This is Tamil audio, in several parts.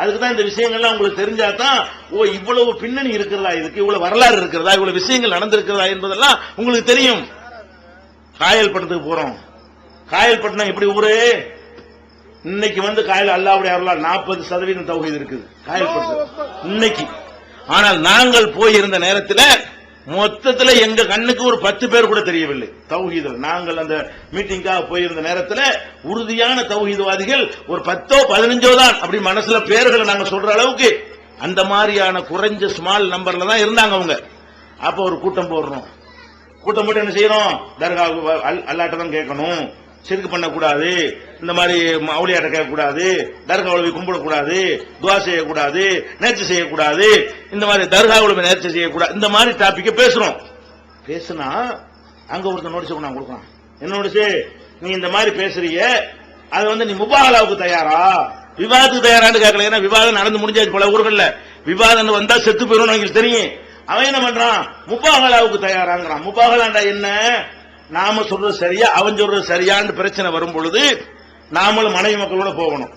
அதுக்கு தான் இந்த விஷயங்கள்லாம் உங்களுக்கு தெரிஞ்சா தான் ஓ இவ்வளவு பின்னணி இருக்கிறதா இதுக்கு இவ்வளவு வரலாறு இருக்கிறதா இவ்வளவு விஷயங்கள் நடந்திருக்கிறதா என்பதெல்லாம் உங்களுக்கு தெரியும். காயல் பட்டணத்துக்கு போறோம். காயல் பட்டணம் எப்படி ஊரு? இன்னைக்கு வந்து காயல் அல்லாவுடைய அருளால் நாற்பது சதவீதம் தௌஹீத் இருக்குது. காயல் இன்னைக்கு. ஆனால் நாங்கள் போயிருந்த நேரத்தில் மொத்தத்துல எங்க கண்ணுக்கு ஒரு பத்து பேர் கூட தெரியவில்லை. தௌஹீதல். நாங்கள் அந்த மீட்டிங்காக போயிருந்த நேரத்தில் உறுதியான தௌஹீதவாதிகள் ஒரு பத்தோ பதினஞ்சோ தான் அப்படி மனசுல பேர்களை நாங்கள் சொல்ற அளவுக்கு அந்த மாதிரியான குறைஞ்ச ஸ்மால் நம்பர்ல தான் இருந்தாங்க அவங்க. அப்ப ஒரு கூட்டம் போடுறோம். கூட்டம் போட்டு என்ன செய்யறோம் தர்கா அல்லாட்ட தான் கேட்கணும். சிறுக்கு பண்ணக்கூடாது. இந்த மாதிரி அவுளியாட்ட கேட்கக்கூடாது தர்கா உழவி கும்பிடக்கூடாது துவா செய்யக்கூடாது நேர்ச்சி செய்யக்கூடாது இந்த மாதிரி தர்கா உழவி நேர்ச்சி செய்யக்கூடாது இந்த மாதிரி டாபிக்க பேசுறோம். பேசுனா அங்க ஒருத்தர் நோட்டீஸ் நான் கொடுக்கலாம். என்ன நோட்டீஸ் நீ இந்த மாதிரி பேசுறீங்க அது வந்து நீ முபாகலாவுக்கு தயாரா? விவாதத்துக்கு தயாரான்னு கேட்கல. ஏன்னா விவாதம் நடந்து முடிஞ்சாச்சு பல ஊர்கள்ல. விவாதம் வந்தா செத்து போயிடும் எங்களுக்கு தெரியும். அவன் என்ன பண்றான்? முபாகலாவுக்கு தயாராங்கிறான். முபாகலாண்டா என்ன? நாம சொல்றது சரியா அவன் சொல்றது சரியான்னு பிரச்சனை வரும் பொழுது நாமளும் மனைவி மக்களோட போகணும்.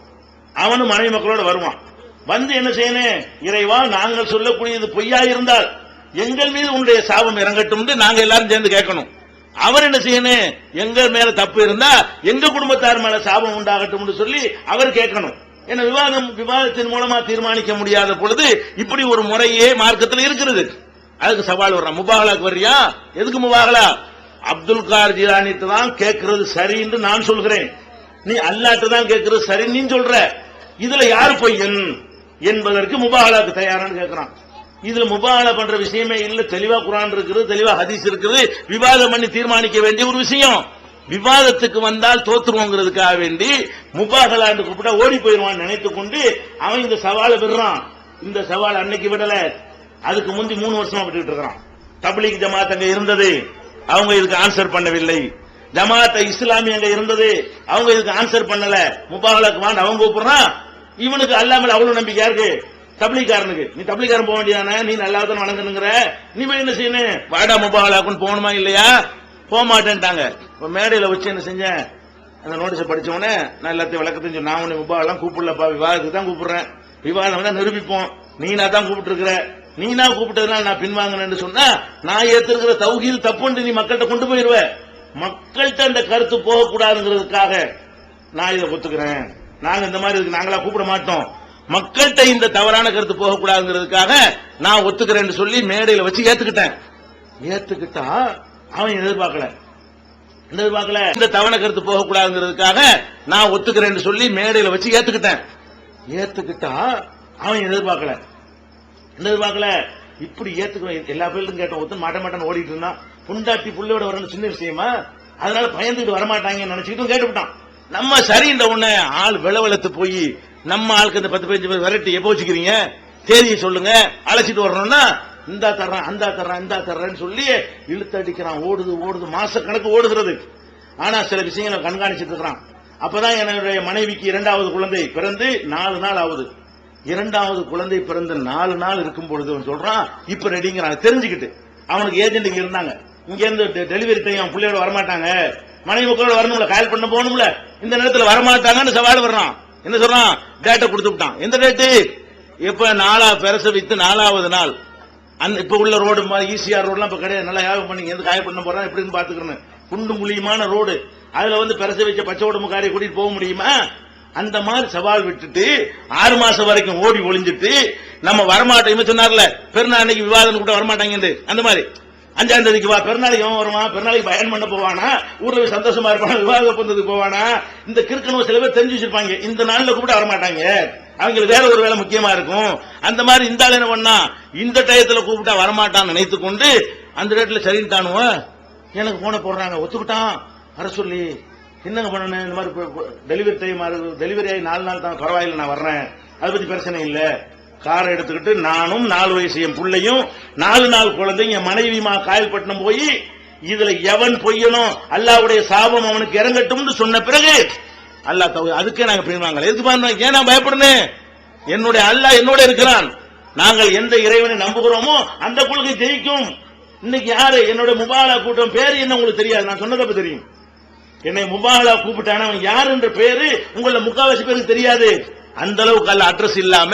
அவனும் மனைவி மக்களோட வருவான். வந்து என்ன செய்யணும்? இறைவா நாங்கள் சொல்லக்கூடியது பொய்யா இருந்தால் எங்கள் மீது உன்னுடைய சாபம் இறங்கட்டும் நாங்க எல்லாரும் சேர்ந்து கேட்கணும். அவர் என்ன செய்யணும்? எங்க மேல தப்பு இருந்தா எங்க குடும்பத்தார் மேல சாபம் உண்டாகட்டும் சொல்லி அவர் கேட்கணும். என்ன விவாதம் விவாதத்தின் மூலமா தீர்மானிக்க முடியாத பொழுது இப்படி ஒரு முறையே மார்க்கத்தில் இருக்கிறது. அதுக்கு சவால் வர்றான் முபாகலாக்கு வர்றியா? எதுக்கு முபாகலா? அப்துல் கார் ஜிலானிட்டு தான் கேட்கறது சரின்னு நான் சொல்கிறேன். நீ அல்லாட்டு தான் கேட்கிற சரி நீ சொல்ற. இதுல யாரு பொய்யன்? என்பதற்கு முபாகலாக்கு தயாரான்னு கேட்கிறான். இதுல முபாகலா பண்ற விஷயமே இல்ல தெளிவா குரான் இருக்குது தெளிவா ஹதீஸ் இருக்குது. விவாதம் பண்ணி தீர்மானிக்க வேண்டிய ஒரு விஷயம். விவாதத்துக்கு வந்தால் தோத்துருவோங்கிறதுக்காக வேண்டி முபாகலான்னு கூப்பிட்டா ஓடி போயிருவான் நினைத்து கொண்டு அவன் இந்த சவாலை விடுறான். இந்த சவால் அன்னைக்கு விடல. அதுக்கு முந்தி மூணு வருஷமா விட்டுட்டு இருக்கிறான். தப்லீக் ஜமாத் அங்க இருந்தது. அவங்க இதுக்கு ஆன்சர் பண்ணவில்லை. ஜமாத்த இஸ்லாமி அங்க இருந்தது. அவங்க இதுக்கு ஆன்சர் பண்ணல. முபாகலாக்கு வாங்க அவங்க கூப்பிடுறான் இவனுக்கு அல்லாமல் அவ்வளவு நம்பிக்கை இருக்கு தப்ளிகாரனுக்கு நீ தப்ளிகாரன் போக வேண்டியதானே? நீ நல்லா தான் வணங்கணுங்கிற நீ போய் என்ன செய்யணும்? வாடா முபாகலாக்குன்னு போகணுமா இல்லையா? போக மாட்டேன்ட்டாங்க. இப்ப மேடையில வச்சு என்ன செஞ்சேன்? அந்த நோட்டீஸை படிச்ச உடனே நான் எல்லாத்தையும் விளக்கத்தையும் சொன்னேன். நான் உன்னை முபாகலாம் கூப்பிடலப்பா. விவாதத்துக்கு தான் கூப்பிடுறேன். விவாதம் தான் நிரூபிப்போம். நீனா தான் கூப்பிட்டு நீனா கூப்பிட்டதுனால நான் பின்வாங்கினேன்னு சொன்னா நான் ஏத்திருக்கிற தௌஹீல் தப்புன்னு நீ மக்கள்கிட்ட கொண்டு போயிருவேன் மக்கள்கிட்ட அந்த கருத்து போகக்கூடாதுங்கிறதுக்காக நான் இதை ஒத்துக்கிறேன். நாங்க இந்த மாதிரி இருக்கு நாங்களா கூப்பிட மாட்டோம். மக்கள்கிட்ட இந்த தவறான கருத்து போகக்கூடாதுங்கிறதுக்காக நான் ஒத்துக்கிறேன்னு சொல்லி மேடையில வச்சு ஏத்துக்கிட்டேன். ஏத்துக்கிட்டா அவன் எதிர்பார்க்கல. எதிர்பார்க்கல. இந்த தவணை கருத்து போகக்கூடாதுங்கிறதுக்காக நான் ஒத்துக்கிறேன்னு சொல்லி மேடையில வச்சு ஏத்துக்கிட்டேன். ஏத்துக்கிட்டா அவன் எதிர்பார்க்கல. எதிர்பார்க்கல? இப்படி ஏத்துக்கணும் எல்லா பேரும் கேட்டோம். ஒத்து மாட்ட மாட்டேன்னு ஓடிட்டு இருந்தான். புண்டாட்டி புள்ளையோட வரணும் சின்ன விஷயமா? அதனால பயந்துட்டு வரமாட்டாங்கன்னு நினைச்சுக்கிட்டும் கேட்டுவிட்டான். நம்ம சரின்ற உடனே ஆள் விளவெழுத்து போய் நம்ம ஆளுக்கு இந்த பத்து பதினஞ்சு பேர் விரட்டி எப்போ வச்சுக்கிறீங்க? தேதியை சொல்லுங்க. அழைச்சிட்டு வரணும்னா இந்தா தர்றேன் அந்த தர்றேன் இந்த தர்றேன்னு சொல்லி இழுத்து அடிக்கிறான். ஓடுது ஓடுது மாச கணக்கு ஓடுகிறது. ஆனா சில விஷயங்களை கண்காணிச்சிட்டு இருக்கிறான். அப்பதான் என்னுடைய மனைவிக்கு இரண்டாவது குழந்தை பிறந்து நாலு நாள் ஆகுது. இரண்டாவது குழந்தை பிறந்த நாலு நாள் இருக்கும் பொழுது சொல்றான் இப்ப ரெடிங்கிறான் தெரிஞ்சுக்கிட்டு. அவனுக்கு ஏஜென்ட் இருந்தாங்க. இங்கேருந்து டெலிவரி டைம் அவன் பிள்ளையோட வரமாட்டாங்க. மனைவி மக்களோட வரணும்ல கால் பண்ண போகணும்ல. இந்த நேரத்தில் வரமாட்டாங்கன்னு சவால் வர்றான். என்ன சொல்றான்? டேட்டை கொடுத்து விட்டான். எந்த டேட்டு இப்ப நாலா பிரசவித்து நாலாவது நாள். அந்த இப்ப உள்ள ரோடு ஈசிஆர் ரோடுலாம் இப்ப கிடையாது. நல்லா யாகம் பண்ணி எந்த காய பண்ண போறான் எப்படின்னு பாத்துக்கிறேன் குண்டு முழியமான ரோடு அதுல வந்து பிரச வச்ச பச்சை உடம்பு காரியை கூட்டிட்டு போக முடியுமா? அந்த மாதிரி சவால் விட்டுட்டு ஆறு மாசம் வரைக்கும் ஓடி ஒளிஞ்சிட்டு நம்ம வரமாட்டோம். இவன் சொன்னார்ல பெருநாள் அன்னைக்கு விவாதம் கூட வரமாட்டாங்க அந்த மாதிரி. அஞ்சாம் தேதிக்கு வா பெருநாளைக்கு அவன் வருவான் பெருநாளைக்கு பயன் பண்ண போவானா? ஊர்ல சந்தோஷமா இருப்பானா? விவாக பந்தத்துக்கு போவானா? இந்த கிறுக்கணும் சில பேர் தெரிஞ்சு வச்சிருப்பாங்க. இந்த நாள்ல கூப்பிட வரமாட்டாங்க. அவங்களுக்கு வேற ஒரு வேலை முக்கியமா இருக்கும். அந்த மாதிரி இந்த ஆள் என்ன பண்ணா? இந்த டயத்துல கூப்பிட்டா வரமாட்டான்னு நினைத்து கொண்டு அந்த டேட்ல சரின்ட்டானுவ எனக்கு போன போடுறாங்க. ஒத்துக்கிட்டான். வர சொல்லி என்னங்க பண்ணணும்? இந்த மாதிரி டெலிவரி டைம் டெலிவரி ஆகி நாலு நாள் தான் பரவாயில்ல நான் வர்றேன். அதை பத்தி பிரச்சனை இல்லை. காரை எடுத்துக்கிட்டு நானும் நாலு வயசு என் பிள்ளையும் நாலு நாள் குழந்தைங்க மனைவிமா காயல்பட்டினம் போய் இதுல எவன் பொய்யனும் அல்லாவுடைய சாபம் அவனுக்கு இறங்கட்டும்னு சொன்ன பிறகு அல்லாஹ் தௌ அதுக்கே நாங்க பின்வாங்கல. எதுக்கு பாருங்க ஏன் நான் பயப்படணும்? என்னுடைய அல்லாஹ் என்னோட இருக்கிறான். நாங்கள் எந்த இறைவனை நம்புகிறோமோ அந்த கொள்கை ஜெயிக்கும். இன்னைக்கு யாரு? என்னோட முபாலா கூட்டம் பேரு என்ன உங்களுக்கு தெரியாது? நான் சொன்னதப்ப தெரியும். என்னை முபாலா கூப்பிட்டான அவன் யாருன்ற பேரு உங்களோட முக்காவாசி பேருக்கு தெரியாது. அந்த அளவுக்கு அல்ல அட்ரஸ் இல்லாம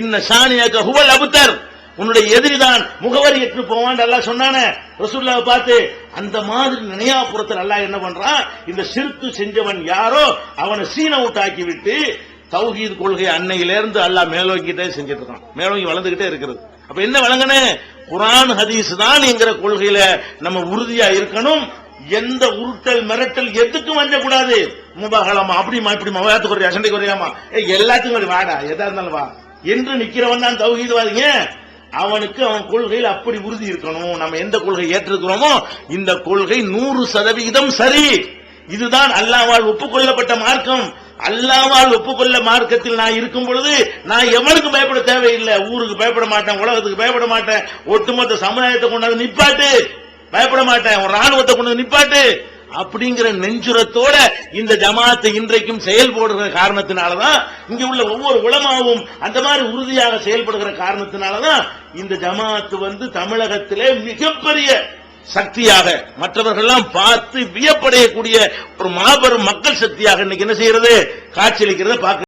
இன்ன ஷானியக ஹுவல் அபுத்தர். உன்னுடைய எதிரிதான். முகவரி எட்டு போவான் எல்லாம் சொன்னானே. ரசூல்லாவை பார்த்து அந்த மாதிரி நினையாபுரத்தில் நல்லா என்ன பண்றான்? இந்த சிறுத்து செஞ்சவன் யாரோ அவனை சீன விட்டாக்கி விட்டு தௌஹீத் கொள்கை அன்னையிலிருந்து அல்லாஹ் மேலோங்கிட்டே செஞ்சுட்டு இருக்கான். மேலோங்கி வளர்ந்துகிட்டே இருக்கிறது அப்ப என்ன வழங்கணும்? குரான் ஹதீஸ் தான் என்கிற கொள்கையில நம்ம உறுதியா இருக்கணும். எந்த உருட்டல் மிரட்டல் எதுக்கும் வந்துடக்கூடாது முபாகலாமா அப்படிமா இப்படிமா வேத்து குறையா சண்டை குறையாமா எல்லாத்தையும் எல்லாத்துக்கும் ஒரு வாடா எதா இருந்தாலும் வா. என்று நிக்கிறவன் தான் தௌஹீத்வாதிங்க அவனுக்கு அவன் கொள்கையில் அப்படி உறுதி இருக்கணும். நம்ம எந்த கொள்கை ஏற்றிருக்கிறோமோ இந்த கொள்கை நூறு சதவிகிதம் சரி. இதுதான் அல்லாவால் ஒப்புக்கொள்ளப்பட்ட மார்க்கம். அல்லாவால் ஒப்புக்கொள்ள மார்க்கத்தில் நான் இருக்கும் பொழுது நான் எவனுக்கு பயப்பட தேவையில்லை. ஊருக்கு பயப்பட மாட்டேன் உலகத்துக்கு பயப்பட மாட்டேன். ஒட்டுமொத்த சமுதாயத்தை கொண்டாந்து நிப்பாட்டு. பயப்பட மாட்டேன் ஒரு ராணுவத்தை கொண்டு நிப்பாட்டு அப்படிங்கிற நெஞ்சுரத்தோட இந்த ஜமாத்தை இன்றைக்கும் செயல்படுகிற காரணத்தினாலதான் இங்க உள்ள ஒவ்வொரு உலமாவும் அந்த மாதிரி உறுதியாக செயல்படுகிற காரணத்தினாலதான் இந்த ஜமாத்து வந்து தமிழகத்திலே மிகப்பெரிய சக்தியாக மற்றவர்கள்லாம் பார்த்து வியப்படையக்கூடிய ஒரு மாபெரும் மக்கள் சக்தியாக இன்னைக்கு என்ன செய்யறது? காட்சியளிக்கிறத பார்க்க